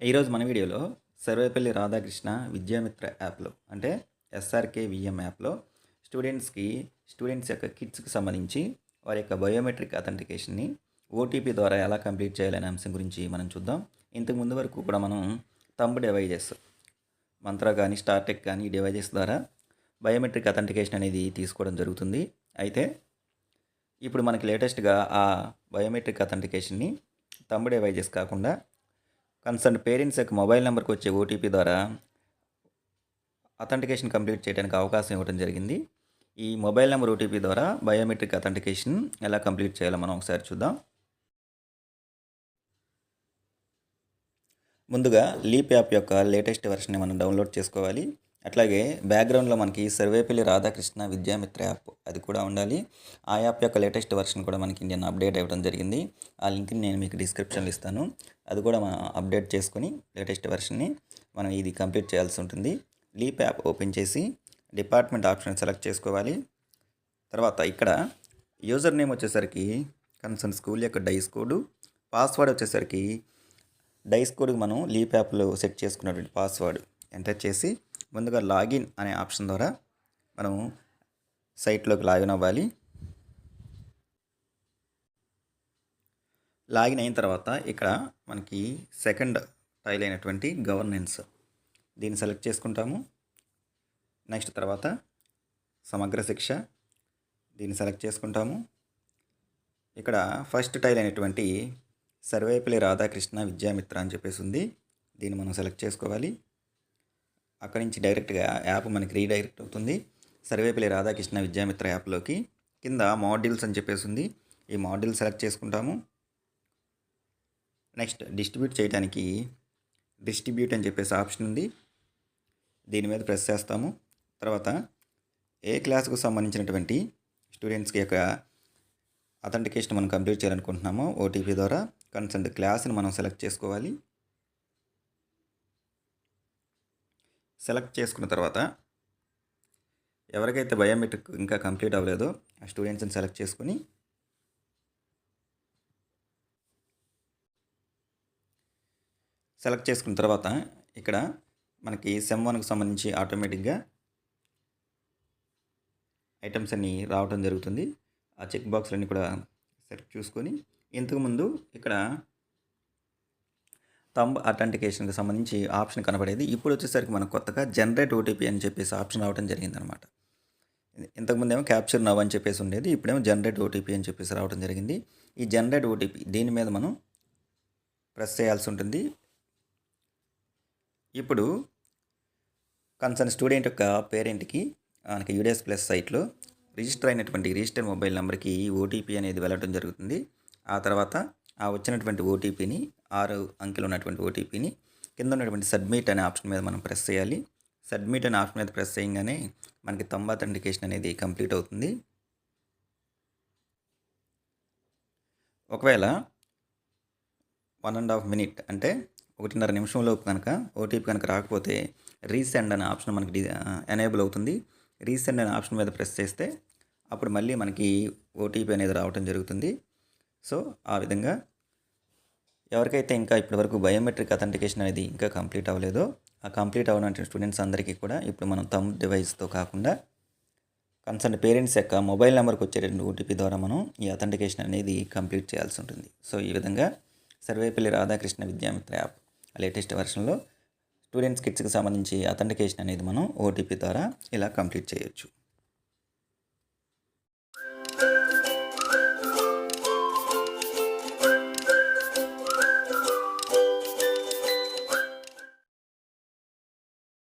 ఈరోజు మన వీడియోలో సర్వేపల్లి రాధాకృష్ణ విద్యామిత్ర యాప్లో అంటే ఎస్ఆర్కే విఎం యాప్లో స్టూడెంట్స్కి స్టూడెంట్స్ యొక్క కిట్స్కి సంబంధించి వారి యొక్క బయోమెట్రిక్ అథెంటికేషన్ని ఓటీపీ ద్వారా ఎలా కంప్లీట్ చేయాలనే అంశం గురించి మనం చూద్దాం. ఇంతకు ముందు వరకు కూడా మనం తంబు డివైజెస్ మంత్ర కానీ స్టార్టెక్ కానీ డివైజెస్ ద్వారా బయోమెట్రిక్ అథెంటికేషన్ అనేది తీసుకోవడం జరుగుతుంది. అయితే ఇప్పుడు మనకి లేటెస్ట్గా ఆ బయోమెట్రిక్ అథెంటికేషన్ని తంబు డివైజెస్ కాకుండా కన్సర్న్ పేరెంట్స్ యొక్క మొబైల్ నెంబర్కి వచ్చే ఓటీపీ ద్వారా అథెంటికేషన్ కంప్లీట్ చేయడానికి అవకాశం ఇవ్వడం జరిగింది. ఈ మొబైల్ నెంబర్ ఓటీపీ ద్వారా బయోమెట్రిక్ అథెంటికేషన్ ఎలా కంప్లీట్ చేయాలో మనం ఒకసారి చూద్దాం. ముందుగా లీప్ యాప్ యొక్క లేటెస్ట్ వెర్షన్ని మనం డౌన్లోడ్ చేసుకోవాలి. అట్లాగే బ్యాక్గ్రౌండ్లో మనకి సర్వేపల్లి రాధాకృష్ణ విద్యామిత్ర యాప్ అది కూడా ఉండాలి. ఆ యాప్ యొక్క లేటెస్ట్ వెర్షన్ కూడా మనకి ఇండియన్ అప్డేట్ అవ్వడం జరిగింది. ఆ లింక్ని నేను మీకు డిస్క్రిప్షన్లో ఇస్తాను. అది కూడా మనం అప్డేట్ చేసుకుని లేటెస్ట్ వెర్షన్ని మనం ఇది కంప్లీట్ చేయాల్సి ఉంటుంది. లీప్ యాప్ ఓపెన్ చేసి డిపార్ట్మెంట్ ఆప్షన్ సెలెక్ట్ చేసుకోవాలి. తర్వాత ఇక్కడ యూజర్ నేమ్ వచ్చేసరికి కన్సర్న్ స్కూల్ యొక్క డైస్ కోడ్ పాస్వర్డ్ వచ్చేసరికి డైస్ కోడ్కి మనం లీప్ యాప్లో సెట్ చేసుకున్నటువంటి పాస్వర్డ్ ఎంటర్ చేసి ముందుగా లాగిన్ అనే ఆప్షన్ ద్వారా మనం సైట్లోకి లాగిన్ అవ్వాలి. లాగిన్ అయిన తర్వాత ఇక్కడ మనకి సెకండ్ టైల్ అయినటువంటి గవర్నెన్స్ దీన్ని సెలెక్ట్ చేసుకుంటాము. నెక్స్ట్ తర్వాత సమగ్ర శిక్ష దీన్ని సెలెక్ట్ చేసుకుంటాము. ఇక్కడ ఫస్ట్ టైల్ అయినటువంటి సర్వేపల్లి రాధాకృష్ణ విద్యామిత్ర అని చెప్పేసి ఉంది. దీన్ని మనం సెలెక్ట్ చేసుకోవాలి. అక్కడి నుంచి డైరెక్ట్గా యాప్ మనకి రీడైరెక్ట్ అవుతుంది. సర్వేపల్లి రాధాకృష్ణ విద్యామిత్ర యాప్లోకి కింద మాడ్యూల్స్ అని చెప్పేసి ఉంది. ఈ మాడ్యూల్ సెలెక్ట్ చేసుకుంటాము. నెక్స్ట్ డిస్ట్రిబ్యూట్ చేయడానికి డిస్ట్రిబ్యూట్ అని చెప్పేసి ఆప్షన్ ఉంది. దీని మీద ప్రెస్ చేస్తాము. తర్వాత ఏ క్లాస్కు సంబంధించినటువంటి స్టూడెంట్స్కి యొక్క అథెంటికేషన్ మనం కంప్లీట్ చేయాలనుకుంటున్నామో ఓటీపీ ద్వారా కన్సర్న్ క్లాస్ని మనం సెలెక్ట్ చేసుకోవాలి. సెలెక్ట్ చేసుకున్న తర్వాత ఎవరికైతే బయోమెట్రిక్ ఇంకా కంప్లీట్ అవ్వలేదో ఆ స్టూడెంట్స్ని సెలెక్ట్ చేసుకుని సెలెక్ట్ చేసుకున్న తర్వాత ఇక్కడ మనకి సెమ్ వన్కి సంబంధించి ఆటోమేటిక్గా ఐటమ్స్ అన్నీ రావడం జరుగుతుంది. ఆ చెక్ బాక్స్లన్నీ కూడా సెలెక్ట్ చూసుకొని ఇంతకుముందు ఇక్కడ తంబ్ అథెంటికేషన్కి సంబంధించి ఆప్షన్ కనబడేది. ఇప్పుడు వచ్చేసరికి మనకు కొత్తగా జనరేట్ ఓటీపీ అని చెప్పేసి ఆప్షన్ రావడం జరిగిందనమాట. ఇంతకుముందు ఏమో క్యాప్చర్ నవ్ అని చెప్పేసి ఉండేది. ఇప్పుడేమో జనరేట్ ఓటీపీ అని చెప్పేసి రావడం జరిగింది. ఈ జనరేట్ ఓటీపీ దీని మీద మనం ప్రెస్ చేయాల్సి ఉంటుంది. ఇప్పుడు కన్సర్న్ స్టూడెంట్ యొక్క పేరెంట్కి మనకి యూడిఎస్ ప్లస్ సైట్లో రిజిస్టర్ అయినటువంటి రిజిస్టర్ మొబైల్ నెంబర్కి ఓటీపీ అనేది వెళ్ళడం జరుగుతుంది. ఆ తర్వాత ఆ వచ్చినటువంటి ఓటీపీని ఆరు అంకెలు ఉన్నటువంటి ఓటీపీని కింద ఉన్నటువంటి సబ్మిట్ అనే ఆప్షన్ మీద మనం ప్రెస్ చేయాలి. సబ్మిట్ అనే ఆప్షన్ మీద ప్రెస్ చేయగానే మనకి తంబ అథెంటికేషన్ అనేది కంప్లీట్ అవుతుంది. ఒకవేళ వన్ అండ్ హాఫ్ మినిట్ అంటే ఒకటిన్నర నిమిషంలోపు కనుక ఓటీపీ కనుక రాకపోతే రీసెండ్ అనే ఆప్షన్ మనకి ఎనేబుల్ అవుతుంది. రీసెండ్ అనే ఆప్షన్ మీద ప్రెస్ చేస్తే అప్పుడు మళ్ళీ మనకి ఓటీపీ అనేది రావటం జరుగుతుంది. సో ఆ విధంగా ఎవరికైతే ఇంకా ఇప్పటివరకు బయోమెట్రిక్ అథెంటికేషన్ అనేది ఇంకా కంప్లీట్ అవ్వలేదో ఆ కంప్లీట్ అవ్వనంటే స్టూడెంట్స్ అందరికీ కూడా ఇప్పుడు మనం తమ్ డివైస్తో కాకుండా కన్సర్న్ పేరెంట్స్ యొక్క మొబైల్ నెంబర్కి వచ్చేటువంటి ఓటీపీ ద్వారా మనం ఈ అథెంటికేషన్ అనేది కంప్లీట్ చేయాల్సి ఉంటుంది. సో ఈ విధంగా సర్వేపల్లి రాధాకృష్ణ విద్యామిత్ర యాప్ లేటెస్ట్ వెర్షన్లో స్టూడెంట్స్ కిట్స్కి సంబంధించి అథెంటికేషన్ అనేది మనం ఓటీపీ ద్వారా ఇలా కంప్లీట్ చేయొచ్చు.